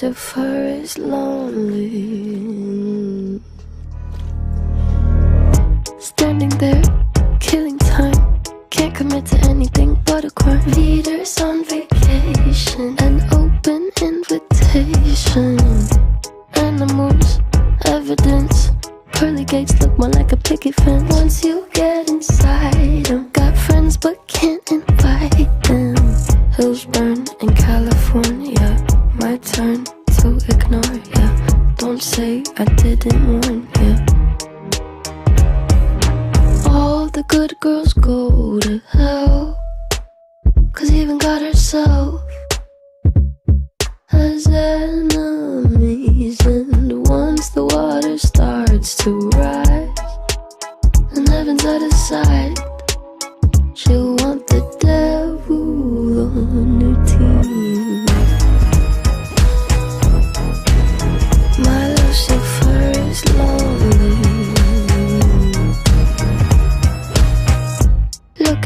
My Lucifer is lonely. Standing there, killing time. Can't commit to anything but a crime. Leaders on vacation, an open invitation. Animals, evidence. Pearly gates look more like a picket fence. Once you get inside them, got friends but can't invite them. Hills burn in California. My turn to ignore ya. Don't say I didn't warn ya. All the good girls go to hell. Cause even God herself has enemies. And once the water starts to rise, and heaven's out of sight,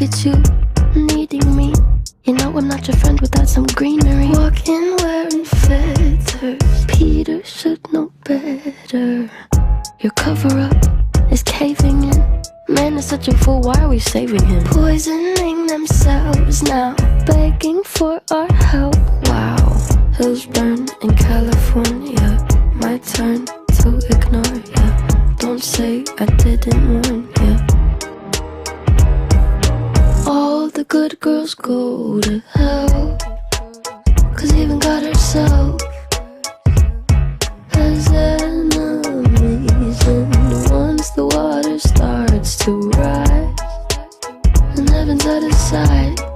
at you, needing me. You know I'm not your friend without some greenery. Walking wearing feathers. Peter should know better. Your cover up is caving in. Man is such a fool, why are we saving him? Poisoning themselves now, begging for our help. Wow, hills burn in California. My turn to ignore ya. Don't say I didn't warn ya. The good girls go to hell. Cause even God herself has enemies. And once the water starts to rise, and heaven's out of sight,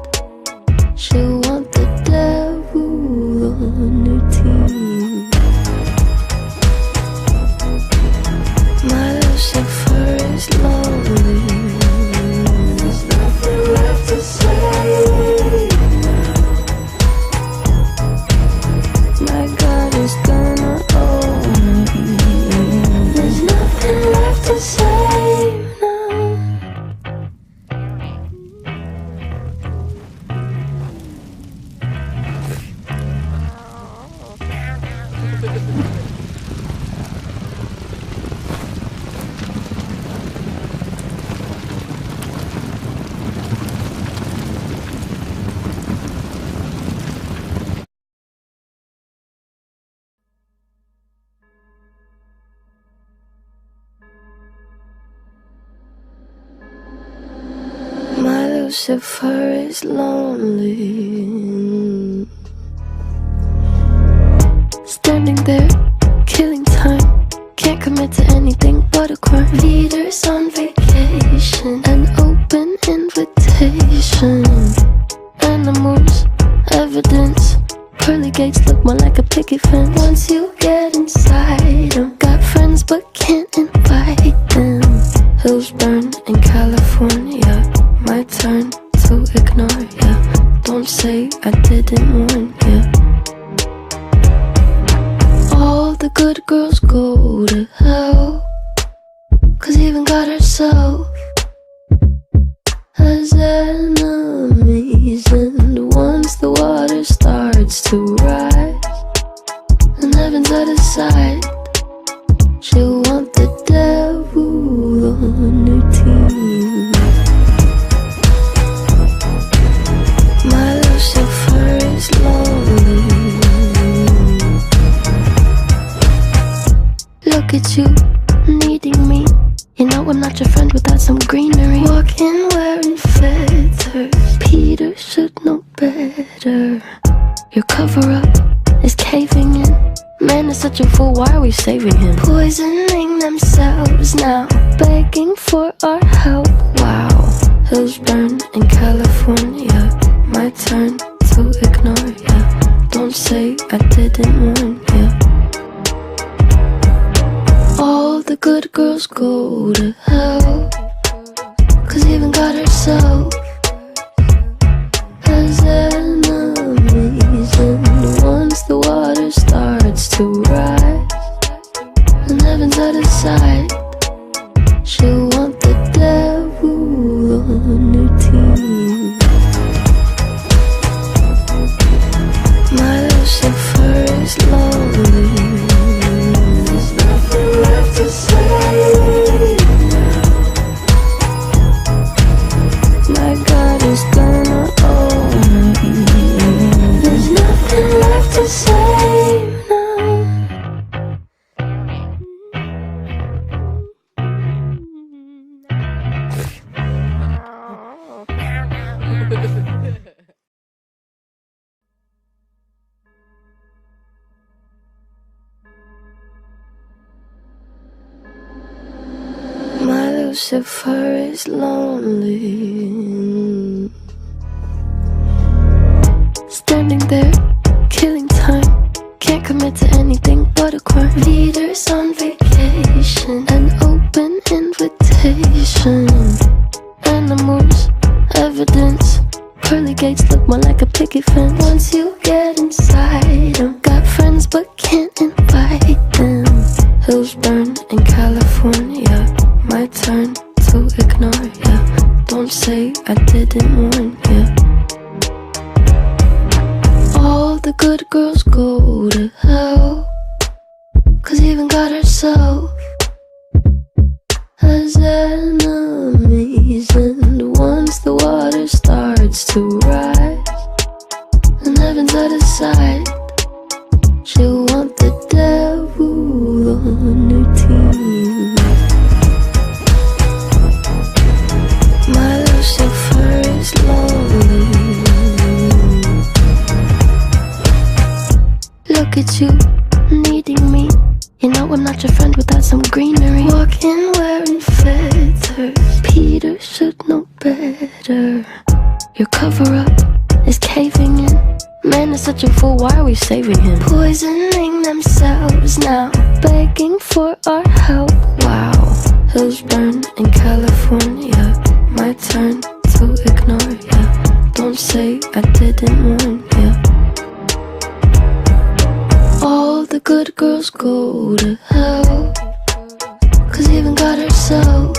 Lucifer is lonely. Standing there, didn't warn ya. All the good girls go to hell. Cause even God herself has enemies. I'm not your friend without some greenery. Walking wearing feathers. Peter should know better. Your cover up is caving in. Man is such a fool, why are we saving him? Poisoning themselves now, begging for our help. Wow, hills burn in California. My turn to ignore ya. Don't say I didn't warn ya. The good girls go to hell. Cause even God herself Lucifer is lonely. Standing there, didn't warn ya. All the good girls go to hell. Cause even God herself has enemies. And once the water starts to rise, and heaven's out of sight, she'll want the devil on her You know I'm not your friend without some greenery. Walking wearing feathers. Peter should know better. Your cover up is caving in. Man is such a fool, why are we saving him? Poisoning themselves now, begging for our help. Wow, hills burn in California. My turn to ignore ya. Don't say I didn't warn ya. The good girls go to hell. Cause even God herself